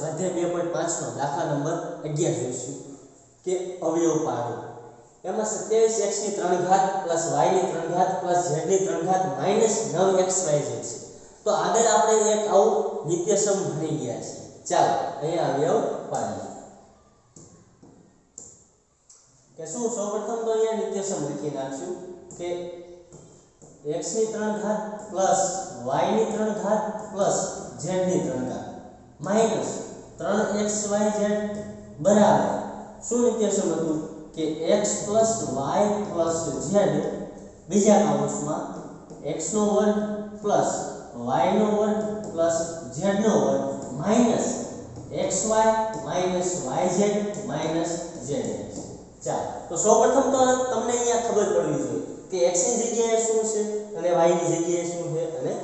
સ્વાધ્યાય બે પોઈન્ટ પાંચનો દાખલા નંબર અગિયાર જોઈશું કે અવયવ પાડો એમાં સત્યાવીસ એક્સની ત્રણ ઘાત પ્લસ વાયની ત્રણ ઘાત પ્લસ ઝેડની ત્રણ ઘાત માઇનસ નવ એક્સ વાય જે છે તો આગળ આપણે એક આવું નિત્યસમ ભણી ગયા છે ચાલો અહીંયા અવયવ પાડીએ કે શું સૌપ્રથમ તો અહીંયા નિત્યસમ લખી નાખશું કે x ની 3 ઘાત y ની 3 ઘાત z ની 3 ઘાત માઈનસ ત્રણ એક્સ વાય ઝેડ બરાબર શું ઇક્વેશન હતું કે x plus y plus z બીજા કાઉન્સમાં એક્સનો વર્ગ પ્લસ વાયનો વર્ગ પ્લસ ઝેડનો વર્ગ minus x y minus y z minus z તો સૌપ્રથમ તો તમને અહીંયા ખબર પડવી જોઈએ કે x ની જગ્યાએ શું છે અને y ની જગ્યાએ શું છે અને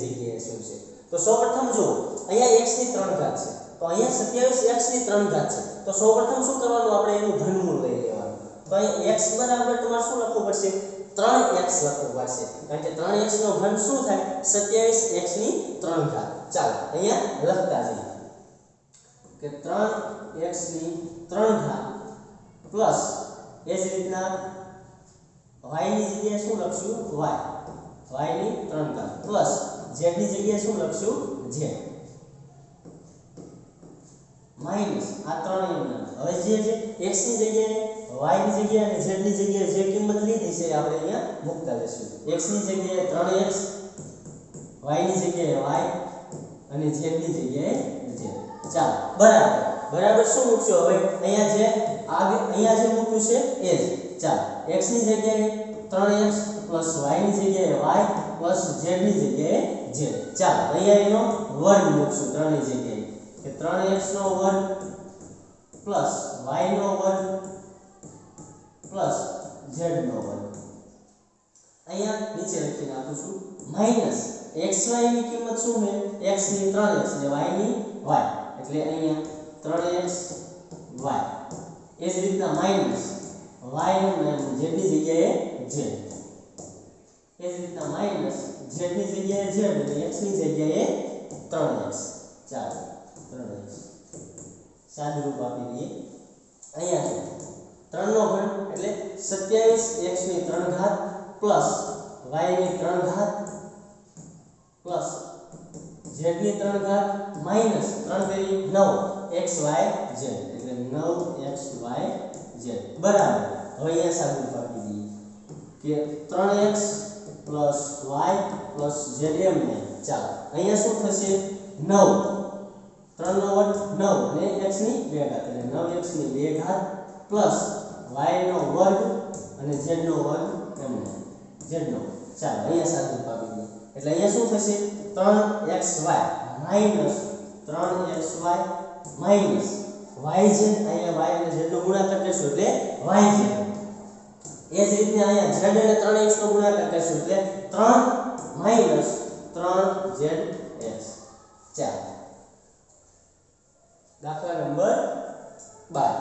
z ની જગ્યાએ શું છે તો સૌપ્રથમ જો અહીંયા x ની ત્રણ ઘાત છે તો અહીંયા સત્યાવીસ એક્સ ની ત્રણ ઘાત છે તો સૌપ્રથમ શું કરવાનું આપણે એનું ઘનમૂળ લઈ લેવાનું તો અહીંયા એક્સ બરાબર તમારે શું લખવું પડશે ત્રણ એક્સ લખવું પડશે કારણ કે ત્રણ એક્સ નો ઘન શું થાય સત્યાવીસ એક્સ ની ત્રણ ઘાત ચાલો અહીંયા લખતા જઈએ કે ત્રણ એક્સ ની ત્રણ ઘાત પ્લસ એ જ રીતના y ની જગ્યાએ શું લખશું y y ની ત્રણ ઘાત પ્લસ z ની જગ્યાએ શું લખશું z માઇનસ આ ત્રણેયના હવે જે છે x ની જગ્યાએ y ની જગ્યાએ અને z ની જગ્યાએ જે કિંમત લીધી છે આપણે અહીંયા મૂકતા જશું x ની જગ્યાએ 3x y ની જગ્યાએ y અને z ની જગ્યાએ z ચાલ બરાબર બરાબર શું મૂકશો હવે અહીંયા જે આગે અહીંયા જે મૂક્યું છે એ જ ચાલ x ની જગ્યાએ 3x y ની જગ્યાએ y z ની જગ્યાએ z ચાલ અહીંયા એનો વર્ગ મૂકશું ત્રણેય જગ્યાએ કે 3x નો વર્ગ પ્લસ y નો વર્ગ પ્લસ z નો વર્ગ અહીંયા નીચે લખી નાખું છું માઈનસ xy ની કિંમત શું છે x ની 3x ને y ની y એટલે અહીંયા 3x y એ જ રીતના માઈનસ y નું z ની જગ્યાએ z એ જ રીતના માઈનસ z ની જગ્યાએ z અને x ની જગ્યાએ 3x ચાલો ええ साध रूप આપી દી એ અહિયાં 3 નો હોય એટલે 27x ની 3 ઘાત + y ની 3 ઘાત + z ની 3 ઘાત - 3 * 3 9 xyz એટલે 9xyz = હવે અહીંયા સાદુ રૂપ આપી દી કે 3x + y + z એનો ચાલ અહિયાં શું થશે 9 ત્રણનો વર્ગ નવ અને એક્સની બે ઘાત એટલે નવ એક્સની બે ઘાત પ્લસ વાયનો વર્ગ અને ઝેડનો વર્ગ એમને ઝેડનો ચાલો અહીંયા સાથે પાકી દઈએ એટલે અહીંયા શું થશે ત્રણ એક્સ વાય માઇનસ ત્રણ x y minus y z અહીંયા વાય અને ઝેડનો ગુણાકાર કરશું એટલે વાય ઝેડ એ જ રીતે અહીંયા z અને 3x નો ગુણાકાર કરશું એટલે 3 3 zx ચાલો દાખલા નંબર બાર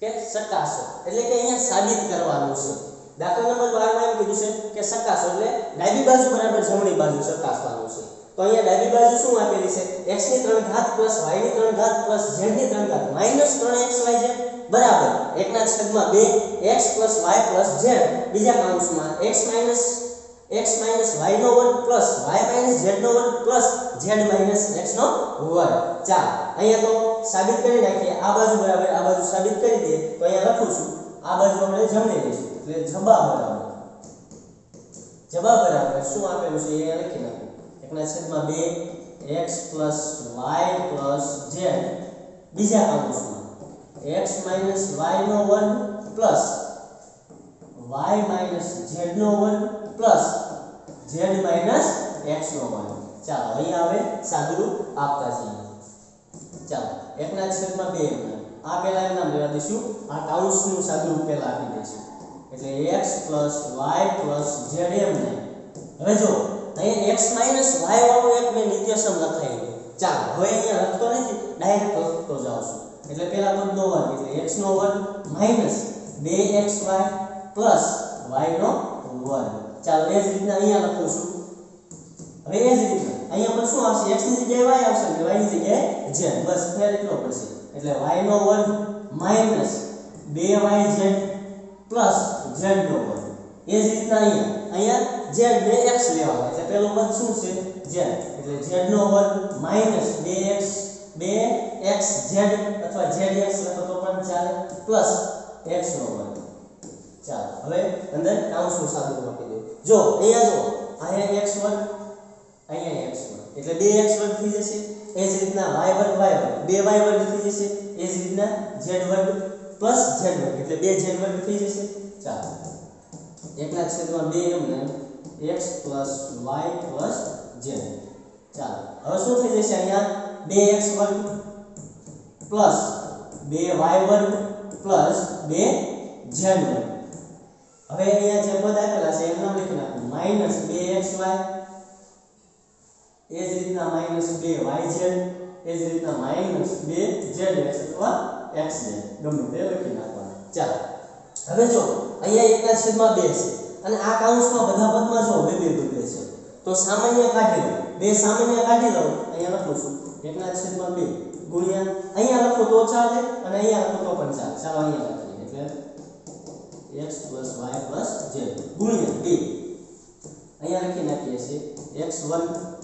કે સકાશો એટલે કે અહીંયા સાબિત કરવાનું છે દાખલા નંબર બારમાં એમ કીધું છે કે સકાશો એટલે ડાબી બાજુ બરાબર જમણી બાજુ સકાશવાનું છે તો અહીંયા ડાબી બાજુ શું આપેલી છે x ની 3 ઘાત y ની 3 ઘાત z ની 3 ઘાત 3xy છે બરાબર 1 ના છેદમાં 2 x y z બીજા કૌંસમાં x x માઈનસ y નો વર્ગ પ્લસ y માઈનસ z નો વર્ગ પ્લસ z માઈનસ x નો વર્ગ ચાલ અહીંયા તો સાબિત કરી નાખીએ આ બાજુ બરાબર આ બાજુ સાબિત કરી દઈએ તો અહીંયા લખું છું આ બાજુ આપણે જમણી લઈશું એટલે જબા બરાબર જવાબ બરાબર શું આપેલું છે એ લખી નાખો 1/2 x y z બીજા કાઉન્સમાં x y નો વર્ગ પ્લસ y માઈનસ z નો વર્ગ પ્લસ z માઈનસ x નો વર્ગ ચાલો અહીં આવે સાદુરૂપ આપતા જઈએ ચાલો એકના છેદમાં બે આ પહેલા એમના લેવા દઈશું આ ટાઉન્સનું સાદુરૂપ પહેલા આપી દઈશું એટલે x plus y plus z એમ ને હવે જો અહીંયા x માઈનસ y વાળું એક મેં નિત્યસમ લખાયું ચાલો હવે અહીંયા લખતો નથી ડાયરેક્ટ લખતો જાઉં છું એટલે પહેલા પદ નો વર્ગ એટલે x નો વર્ગ માઈનસ 2xy प्लस y નો વર્ગ ચાલો એ જ રીતના અહીંયા લખું છું હવે એ જ રીતના અહીંયા પણ શું આવશે x ની જગ્યાએ y આવશે અને y ની જગ્યાએ z બસ ફેર એટલો પડશે એટલે y નો વર્ગ માઈનસ 2yz પ્લસ z નો વર્ગ એ જ રીતના અહીંયા અહીંયા z બે x લેવા એટલે પહેલો પદ શું છે z એટલે z નો વર્ગ માઈનસ 2x 2xz અથવા zx લખો તો પણ ચાલે પ્લસ x નો વર્ગ ચાર હવે અંદર કાઉન્સનું સાદું મૂકી દો જો અહીંયા જો અહીંયા x2 અહીંયા x2 એટલે 2x2 થઈ જશે એ જ રીતના y2 y2 2y2 થઈ જશે એ જ રીતના z2 z2 એટલે 2z2 થઈ જશે ચાલો 1/2 એમને x y z ચાલો હવે શું થઈ જશે અહીંયા 2x2 2y2 2z2 હવે અહીંયા જે પદ આપેલા છે એમના લખી નાખું માઈનસ બે એક્સ વાય એ જ રીતના માઈનસ બે વાય છે એ જ રીતના માઈનસ બે ઝેડ એક્સ અથવા એક્સ ઝેડ ગમે તે લખી નાખવાના ચાલો હવે જો અહીંયા એકના છેદમાં બે છે અને આ કાઉન્સમાં બધા પદમાં જો બે બે બે છે તો સામાન્ય કાઢી લો બે સામાન્ય કાઢી લો અહીંયા લખું છું એકના છેદમાં બે ગુણ્યા અહીંયા લખો તો ચાલે અને અહીંયા લખો તો પણ ચાલે ચાલો અહીંયા લખીએ એટલે x plus y plus z ગુણ્યા d અહીંયા લખી નાખીએ છીએ x1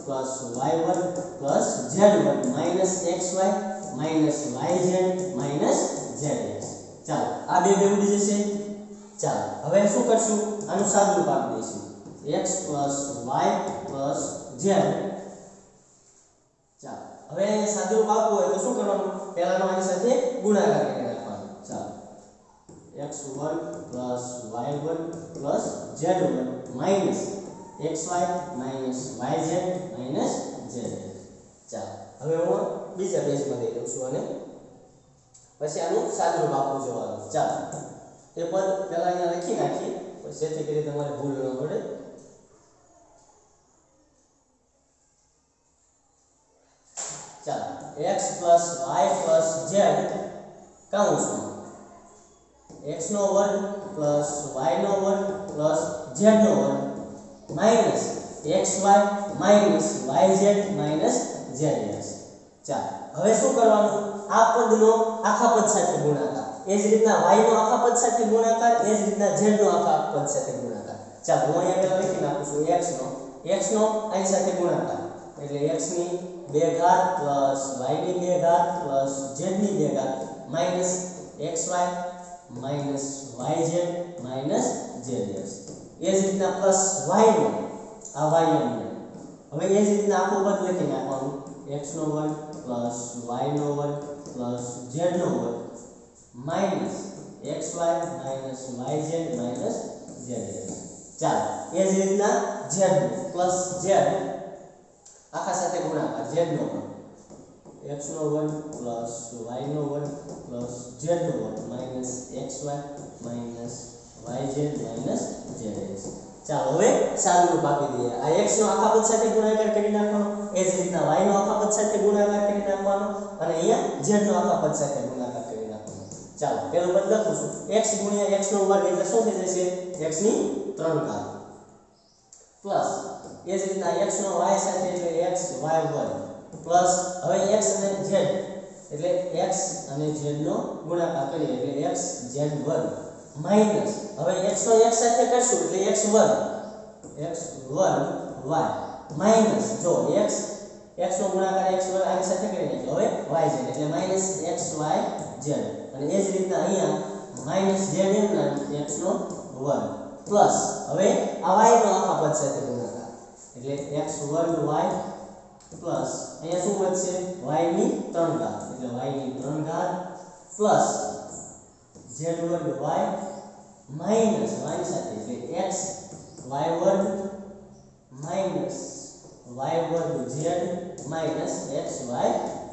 plus y1 plus z1 minus xy minus yz minus zx ચાલો આ બે બે ઉડી જશે ચાલો હવે શું કરશું આનું સાદું પાડી દઈશું x plus y plus z ચાલો હવે સાદું પાડવું હોય તો શું કરવાનું પહેલાનો આની સાથે ગુણાકાર एक्स वर्ग प्लस वाई वर्ग प्लस जेड वर्ग minus x y minus y z minus z ચાલો હવે હું બીજા પેજમાં લઈ લઉં છું અને પછી આનું સાદું આપવું જોવાનું ચાલો એ પદ પહેલાં અહીંયા લખી નાખીએ પછી જેથી કરી તમારે ભૂલ ન પડે ચાલો x y z કાઉન્સમાં x નો વર્ગ પ્લસ y નો વર્ગ પ્લસ z નો વર્ગ minus xy minus yz minus zx ચાલો હવે શું કરવાનું આ પદનો આખા પદ સાથે ગુણાકાર એ જ રીતના y નો આખા પદ સાથે ગુણાકાર એ જ રીતના z નો આખા પદ સાથે ગુણાકાર ચાલો હું અહીંયા પહેલા લખી નાખું છું x નો x નો અહીં સાથે ગુણાકાર એટલે x ની 2 ઘાત y ની 2 ઘાત z ની 2 ઘાત xy minus y z minus z S એ જ રીતના પ્લસ વાય નો આ વાય નો હવે એ જ રીતના આખું પદ લખી નાખવાનું એક્સ નો વર્ગ પ્લસ વાય નો વર્ગ પ્લસ ઝેડ નો વર્ગ minus x y minus y z minus z S ચાલો એ જ રીતના ઝેડ પ્લસ ઝેડ આખા સાથે ગુણાકાર ઝેડ નો વર્ગ એક્સ નો વર્ગ પ્લસ વાય નો વર્ગ પ્લસ ઝેડ નો વર્ગ minus x y minus y z minus z x ચાલો હવે સાદુરૂપ આપી દઈએ આ x નો આખા પદ સાથે ગુણાકાર કરી નાખવાનો એ જ રીતના y નો આખા પદ સાથે ગુણાકાર કરી નાખવાનો અને અહીંયા z નો આખા પદ સાથે ગુણાકાર કરી નાખવાનો ચાલો પહેલું પદ લખું છું x ગુણ્યા x નો વર્ગ એટલે શું થઈ જશે x ની 3 ઘાત પ્લસ એ જ રીતના x નો y સાથે એટલે x y વર્ગ પ્લસ હવે x અને z એટલે x અને z નો ગુણાકાર કરીએ એટલે x z વર્ગ માઈનસ હવે x નો x સાથે કરશું એટલે x વર્ગ x વર્ગ y માઈનસ જો x x નો ગુણાકાર x વર્ગ આની સાથે કરી નાખ્યો હવે y z એટલે માઈનસ x y z અને એ જ રીતના અહીંયા માઈનસ z એમના x નો વર્ગ પ્લસ હવે આ y નો આખા પદ સાથે ગુણાકાર એટલે x વર્ગ y प्लस यहां શું बच छे y ની 3 ઘાત એટલે y ની 3 ઘાત प्लस z * y - y સાથે એટલે x y² - y² z -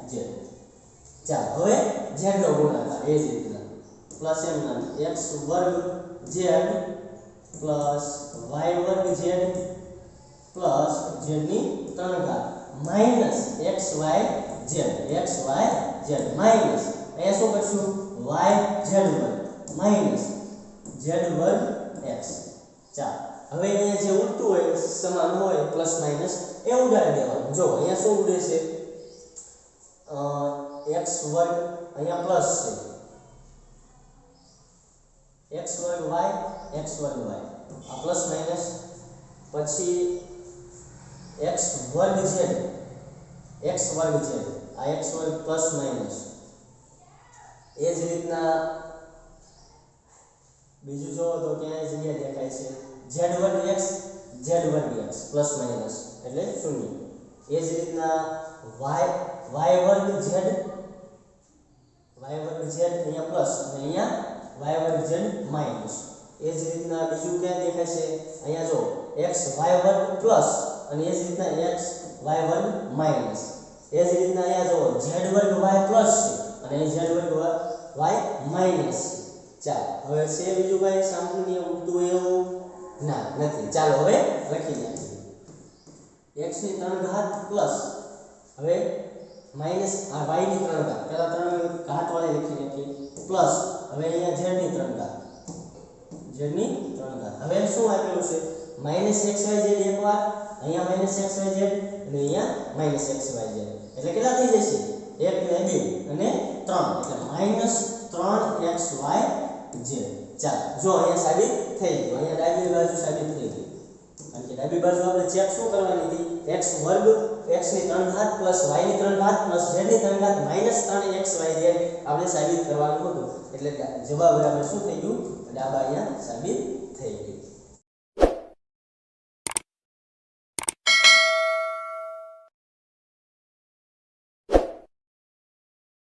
xy z ચાલો હવે z નો ગુણાકાર એ જ રીતે + એના x² z + y² z + z ની 3 ઘાત -xy z xy z - આ શું કરશું y z1 - z1 x ચાલ હવે આ જે ઉડતું હોય એ સમાન હોય પ્લસ માઈનસ એવું ડાહી દેવા જો આ શું ઉડે છે અ x² અહીંયા પ્લસ છે xy y xy y તો આ પ્લસ માઈનસ પછી x1z xyz ix1 plus minus as इस रीतना बीजू જો તો કે જે દેખાય છે z1x z1x प्लस माइनस એટલે શૂન્ય એ જ રીતના y y1z y1z અહીંયા પ્લસ અને અહીંયા y1z માઈનસ એ જ રીતના બીજો કે દેખાય છે અહીંયા જો x y1 प्लस અને એ રીતના x y1 માઈનસ એ રીતના આયા જો z वर्ग y + અને એ જ वर्ग y - ચાલો હવે સે બીજું ભાઈ સાંપુન્ય ઉદ્ઘતો એ ના નથી ચાલો હવે લખી લઈએ x ની 3 ઘાત + હવે - r y ની 3 ઘાત પહેલા 3 ઘાત વાળી લખી નાખી + હવે અહીંયા z ની 3 ઘાત z ની 3 ઘાત હવે શું આવેલો છે -xy z એટલે એકવાર અહીંયા -xy z અને અહીંયા -xy z એટલે કેટલા થઈ જશે 1 + 1 અને 3 એટલે -3xy z ચાલો જો અહીંયા સાબિત થઈ ગયું અહીંયા ડાબી બાજુ સાબિત થઈ ગયું આપણે જે ડાબી બાજુ આપણે ચેક શું કરવાની હતી x^3 + x ની 3 घात + y ની 3 घात + z ની 3 घात - 3xy z આપણે સાબિત કરવાનું હતું એટલે જવાબ રામે શું થઈ ગયું એટલે આ બધું અહીંયા સાબિત થઈ ગયું